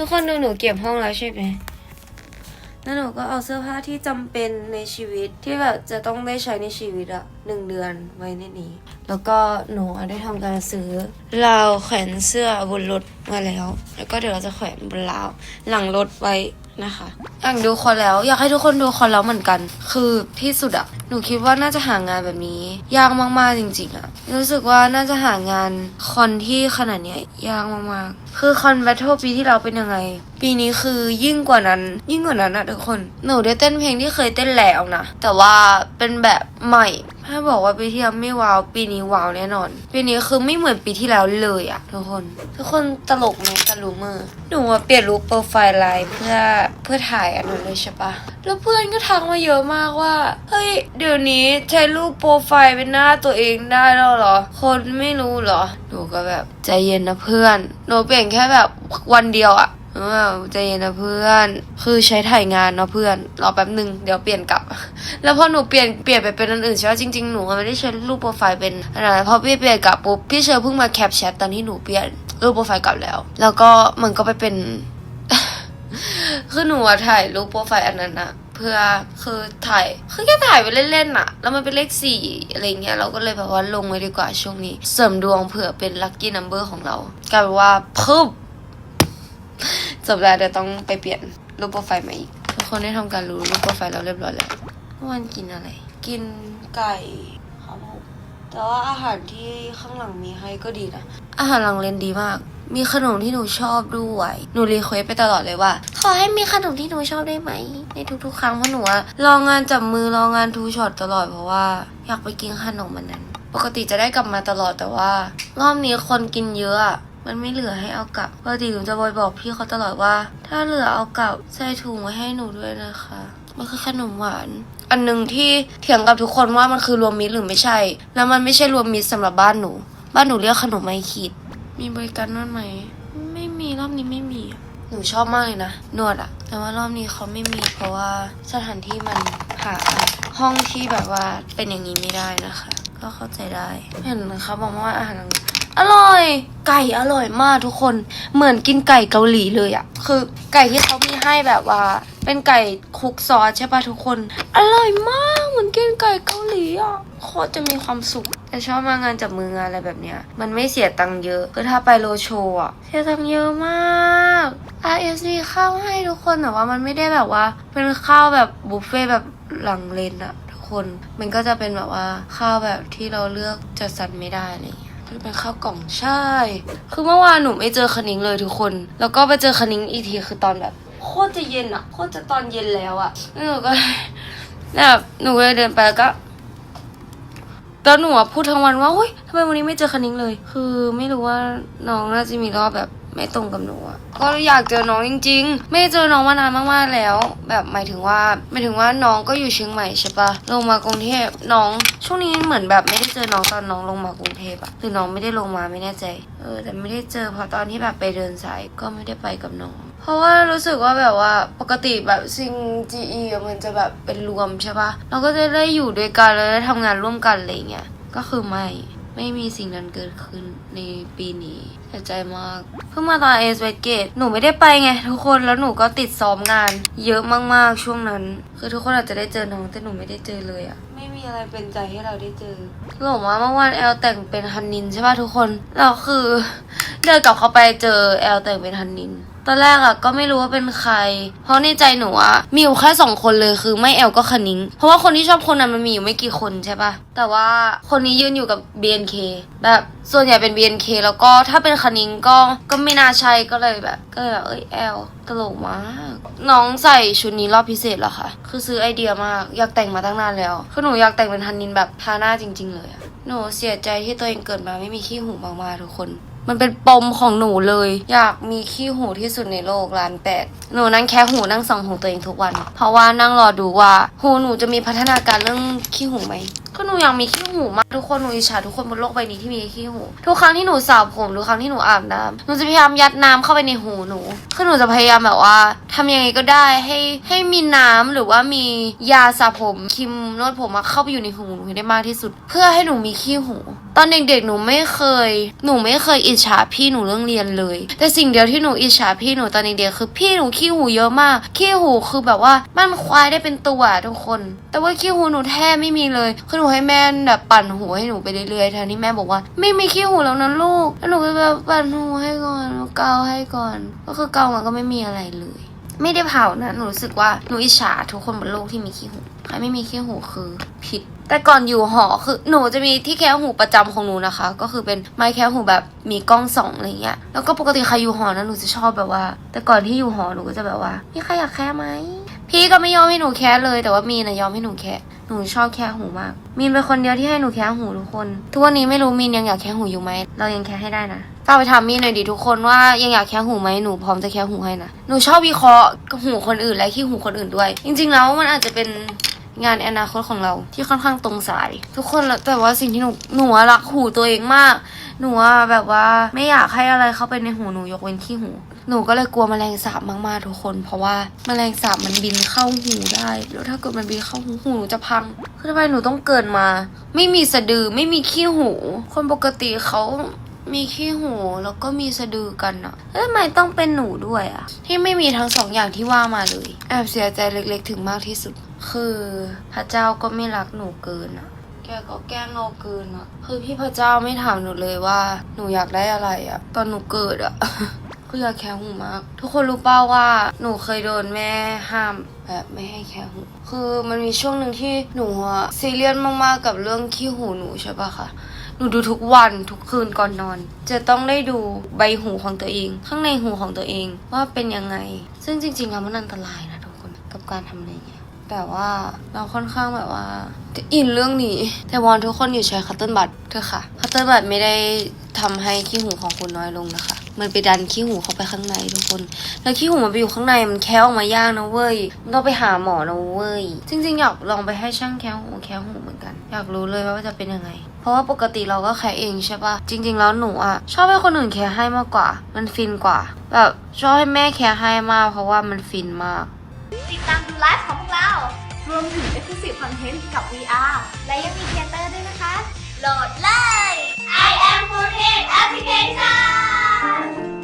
ทุกคนดูหนูเก็บห้องแล้วใช่ไหมแล้วหนูก็เอาเสื้อผ้าที่จำเป็นในชีวิตที่แบบจะต้องได้ใช้ในชีวิตอะหนึ่งเดือนไว้ในนี้ แล้วก็หนูได้ทำการซื้อราวแขวนเสื้อบนรถมาแล้ว แล้วก็เดี๋ยวเราจะแขวนบนราวหลังรถไว้ นะคะอยากดูคอนแล้ว อยากให้ทุกคนดูคอนแล้วเหมือนกัน คือที่สุดอะหนูคิดว่าน่าจะหางานแบบนี้ ยากมากๆจริง ๆอะรู้สึกว่าน่าจะหางานคอนที่ขนาดเนี้ยยากมากๆ คือคอนแบทเทิลปีที่เราเป็นยังไง ปีนี้คือยิ่งกว่านั้น ยิ่งกว่านั้นอะทุกคน หนูได้เต้นเพลงที่เคยเต้นแล้วนะ แต่ว่าเป็นแบบใหม่ ถ้าบอกว่าปีที่แล้วไม่ว้าว ปีนี้ว้าวแน่นอน ปีนี้คือไม่เหมือนปีที่แล้วเลยอะทุกคน ทุกคนตลกไหมตะลุมือหนูอะเปลี่ยนรูปโปรไฟล์ไลน์เพื่อเพื่อถ่ายอันนั้นเลยใช่ปะแล้วเพื่อนก็ทักมาเยอะมากว่า เฮ้ย เดี๋ยวนี้ใช้รูปโปรไฟล์เป็นหน้าตัวเองได้แล้วเหรอ คนไม่รู้เหรอ หนูก็แบบใจเย็นนะเพื่อน หนูเปลี่ยนแค่แบบวันเดียวอะ หนูแบบใจเย็นนะเพื่อน คือใช้ถ่ายงานเนาะเพื่อน รอแป๊บหนึ่งเดี๋ยวเปลี่ยนกลับ แล้วพอหนูเปลี่ยนเปลี่ยนไปเป็นอันอื่นใช่ไหมจริงๆหนูไม่ได้ใช้รูปโปรไฟล์เป็นอะไรพอพี่เปลี่ยนกลับปุ๊บพี่เชอร์เพิ่งมาแคปแชทตอนที่หนูเปลี่ยนรูปโปรไฟล์กลับแล้ว แล้วก็มันก็ไปเป็น คือหนูอะถ่ายรูปโปรไฟล์อันนั้นอะเพื่อคือถ่ายคือแค่ถ่ายไปเล่นๆอะแล้วมันเป็นเลขสี่อะไรเงี้ยเราก็เลยแบบว่าลงไว้ดีกว่าช่วงนี้ เสริมดวงเผื่อเป็นลัคกี้นัมเบอร์ของเรากลายเป็นว่าพึบ จบแล้วเดี๋ยวต้องไปเปลี่ยนรูปโปรไฟล์ใหม่อีกทุกคนได้ทำการรู้รูปโปรไฟล์เราเรียบร้อยแล้วเมื่อวานกินอะไร กินไก่ครับผมแต่ว่าอาหารที่ข้างหลังมีให้ก็ดีนะ อาหารหลังเรียนดีมาก มีขนมที่หนูชอบด้วย หนูรีเควสไปตลอดเลยว่า ขอให้มีขนมที่หนูชอบได้ไหม ในทุกๆ ครั้งเพราะหนูอะรองานจับมือรองานทูช็อตตลอดเพราะว่าอยากไปกินขนมมันนั้น ปกติจะได้กลับมาตลอดแต่ว่ารอบนี้คนกินเยอะอะ มันไม่เหลือให้เอากลับปกติหนูจะบอยบอกพี่เขาตลอดว่า ถ้าเหลือเอากลับใส่ถุงไว้ให้หนูด้วยนะคะมันคือขนมหวาน อันหนึ่งที่เถียงกับทุกคนว่ามันคือรวมมิตรหรือไม่ใช่ แล้วมันไม่ใช่รวมมิตรสำหรับบ้านหนู บ้านหนูเรียกขนมไม้ขีดมีบริการนวดไหม ไม่มีรอบนี้ไม่มีอะหนูชอบมากเลยนะนวดอะแต่ว่ารอบนี้เขาไม่มี เพราะว่าสถานที่มันหาห้องที่แบบว่าเป็นอย่างนี้ไม่ได้นะคะ ก็เข้าใจได้ เห็นนะคะบอกว่าอาหาร อร่อย ไก่อร่อยมากทุกคน เหมือนกินไก่เกาหลีเลยอะคือไก่ที่เขามีให้แบบว่า เป็นไก่คลุกซอสใช่ปะทุกคน อร่อยมากเหมือนกินไก่เกาหลีอะโคตรจะมีความสุข แต่ชอบมางานจับมืองานอะไรแบบเนี้ย มันไม่เสียตังค์เยอะคือถ้าไปโรโชอะเสียตังค์เยอะมาก RSV ข้าวให้ทุกคนแต่ว่ามันไม่ได้แบบว่า เป็นข้าวแบบบุฟเฟ่ต์แบบหลังเลนอะทุกคน มันก็จะเป็นแบบว่าข้าวแบบที่เราเลือกจัดสรรไม่ได้อะไรอย่างเป็นข้าวกล่องใช่ คือเมื่อวานหนูไม่เจอคณิงเลยทุกคน แล้วก็ไปเจอคณิงอีกทีคือตอนแบบ โคตรจะเย็นอะโคตรจะตอนเย็นแล้วอะหนูก็แบบหนูเลยเดินไปแล้วก็แล้วหนูพูดทั้งวันว่าเฮ้ยทำไมวันนี้ไม่เจอคณิงเลย คือไม่รู้ว่าน้องน่าจะมีรอบแบบ ไม่ตรงกับหนูอะก็อยากเจอน้องจริง ๆ ไม่เจอน้องมานานมากๆแล้ว แบบหมายถึงว่าหมายถึงว่าน้องก็อยู่เชียงใหม่ใช่ปะลงมากรุงเทพน้อง ช่วงนี้เหมือนแบบไม่ได้เจอน้องตอนน้องลงมากรุงเทพอะหรือน้องไม่ได้ลงมาไม่แน่ใจ เออ แต่ไม่ได้เจอเพราะตอนที่แบบไปเดินสายก็ไม่ได้ไปกับน้อง เพราะว่ารู้สึกว่าแบบว่าปกติแบบซิง GE อมันจะแบบเป็นรวมใช่ปะเราก็จะได้อยู่ด้วยกันแล้วได้ทำงานร่วมกันอะไรเงี้ยก็คือไม่ไม่มีสิ่งนั้นเกิดขึ้นในปีนี้ เสียใจมาก เพิ่งมาตอนเอสเวเกตหนูไม่ได้ไปไงทุกคนแล้วหนูก็ติดซ้อมงาน เยอะมากๆช่วงนั้น คือทุกคนอาจจะได้เจอน้องแต่หนูไม่ได้เจอเลยอะไม่มีอะไรเป็นใจให้เราได้เจอคือบอกว่าเมื่อวานแอลแต่งเป็นฮันนินใช่ป่ะทุกคนแล้วคือ เดินกลับเข้าไปเจอแอลแต่งเป็นฮันนิน ตอนแรกอะก็ไม่รู้ว่าเป็นใคร เพราะในใจหนูอะมีอยู่แค่สองคนเลยคือไม่แอลก็คณิงเพราะว่าคนที่ชอบคนนั้นมันมีอยู่ไม่กี่คนใช่ปะแต่ว่าคนนี้ยืนอยู่กับ BNK แบบส่วนใหญ่เป็น BNK แล้วก็ถ้าเป็นคณิงก็ก็ไม่น่าใช่ก็เลยแบบก็เลยแบบเอ้ยแอลตลกมากน้องใส่ชุดนี้รอบพิเศษเหรอคะคือซื้อไอเดียมากอยากแต่งมาตั้งนานแล้วคือหนูอยากแต่งเป็นฮันนินแบบทาหน้าจริง ๆ เลยหนูเสียใจที่ตัวเองเกิดมาไม่มีขี้หูมากๆทุกคน มันเป็นปมของหนูเลย อยากมีขี้หูที่สุดในโลกล้านแปดหนูนั่งแค่หูนั่งส่องหูตัวเองทุกวัน เพราะว่านั่งรอดูว่า หูหนูจะมีพัฒนาการเรื่องขี้หูไหมก็หนูอยากมีขี้หูมากทุกคนหนูอิจฉาทุกคนบนโลกใบนี้ที่มีขี้หู ทุกครั้งที่หนูสระผมทุกครั้งที่หนูอาบน้ำหนูจะพยายามยัดน้ำเข้าไปในหูหนูคือหนูจะพยายามแบบว่าทำยังไงก็ได้ให้ให้มีน้ำหรือว่ามียาสระผมครีมนวดผมเข้าไปอยู่ในหูหนูให้ได้มากที่สุด เพื่อให้หนูมีขี้หู ตอนเด็กๆหนูไม่เคย หนูไม่เคยอิจฉาพี่หนูเรื่องเรียนเลย แต่สิ่งเดียวที่หนูอิจฉาพี่หนูตอนเด็กๆคือพี่หนูขี้หูเยอะมาก ขี้หูคือแบบว่ามันควายได้เป็นตัวทุกคน แต่ว่าขี้หูหนูแทบไม่มีเลยคือหนูให้แม่แบบปั่นหูให้หนูไปเรื่อยๆทั้งที่แม่บอกว่า ไม่มีขี้หูแล้วนะลูกแล้วหนูก็แบบปั่นหูให้ก่อนเกาให้ก่อน ก็คือเกามาก็ไม่มีอะไรเลยไม่ได้เผานะ หนูรู้สึกว่าหนูอิจฉาทุกคนบนโลกที่มีขี้หู ใครไม่มีขี้หูคือผิด แต่ก่อนอยู่หอคือหนูจะมีที่แคะหูประจำของหนูนะคะ ก็คือเป็นไม้แคะหูแบบมีกล้องส่องอะไรเงี้ยแล้วก็ปกติใครอยู่หอนะหนูจะชอบแบบว่า แต่ก่อนที่อยู่หอหนูก็จะแบบว่ามีใครอยากแคะไหมพี่ก็ไม่ยอมให้หนูแคะเลย แต่ว่ามีนะยอมให้หนูแคะหนูชอบแคะหูมาก มีนเป็นคนเดียวที่ให้หนูแคะหูทุกคน ทุกวันนี้ไม่รู้มีนยังอยากแคะหูอยู่ไหม เรายังแคะให้ได้นะฝากไปถามมีนหน่อยดิทุกคนว่ายังอยากแคะหูไหมหนูพร้อมจะแคะหูให้นะ หนูชอบวิเคราะห์หูคนอื่นและขี้หูคนอื่นด้วย จริง ๆ แล้วมันอาจจะเป็น งานอนาคตของเราที่ค่อนข้างตรงสาย ทุกคนแต่ว่าสิ่งที่หนูหนูรักหูตัวเองมาก หนูแบบว่าไม่อยากให้อะไรเข้าไปในหูหนูยกเว้นขี้หู หนูก็เลยกลัวแมลงสาบมากๆทุกคน เพราะว่าแมลงสาบมันบินเข้าหูได้แล้วถ้าเกิดมันบินเข้าหูหูหนูจะพังคือทำไมหนูต้องเกิดมา ไม่มีสะดือไม่มีขี้หู คนปกติเขามีขี้หูแล้วก็มีสะดือกันอะแล้วทำไมต้องเป็นหนูด้วยอะที่ไม่มีทั้งสองอย่างที่ว่ามาเลย แอบเสียใจเล็กๆ ถึงมากที่สุด คือพระเจ้าก็ไม่รักหนูเกินอะแกก็แกล้งเราเกินอะคือพี่พระเจ้าไม่ถามหนูเลยว่า หนูอยากได้อะไรอะตอนหนูเกิดอะคืออยากแคะหูมาก ทุกคนรู้เปล่าว่าหนูเคยโดนแม่ห้ามแบบไม่ให้แคะหู คือมันมีช่วงหนึ่งที่หนูอะซีเรียสมากๆกับเรื่องขี้หูหนูใช่ปะคะหนูดูทุกวันทุกคืนก่อนนอน จะต้องได้ดูใบหูของตัวเอง ข้างในหูของตัวเองว่าเป็นยังไง ซึ่งจริงๆแล้วมันอันตรายนะทุกคนกับการทำอะไรอย่างเงี้ย แต่ว่าเราค่อนข้างแบบว่าอินเรื่องนี้ แต่วอนทุกคนอยู่ใช้คัตเติลบัตเถอะค่ะ คัตเติลบัตไม่ได้ทำให้ขี้หูของคุณน้อยลงนะคะ มันไปดันขี้หูเข้าไปข้างในทุกคน แล้วขี้หูมันไปอยู่ข้างในมันแคะออกมายากนะเว้ยต้องไปหาหมอนะเว้ย จริงๆอยากลองไปให้ช่างแคะหูแคะหูเหมือนกัน อยากรู้เลยว่าจะเป็นยังไง เพราะว่าปกติเราก็แคะเองใช่ปะจริง ๆ แล้วหนูอะชอบให้คนอื่นแคะให้มากกว่า มันฟินกว่า แบบชอบให้แม่แคะให้มากเพราะว่ามันฟินมาก ติดตามดูไลฟ์ของพวกเรา รวมถึง Exclusive Content กับ VR และยังมีเทเตอร์ด้วยนะคะ โหลดเลย I am Food Application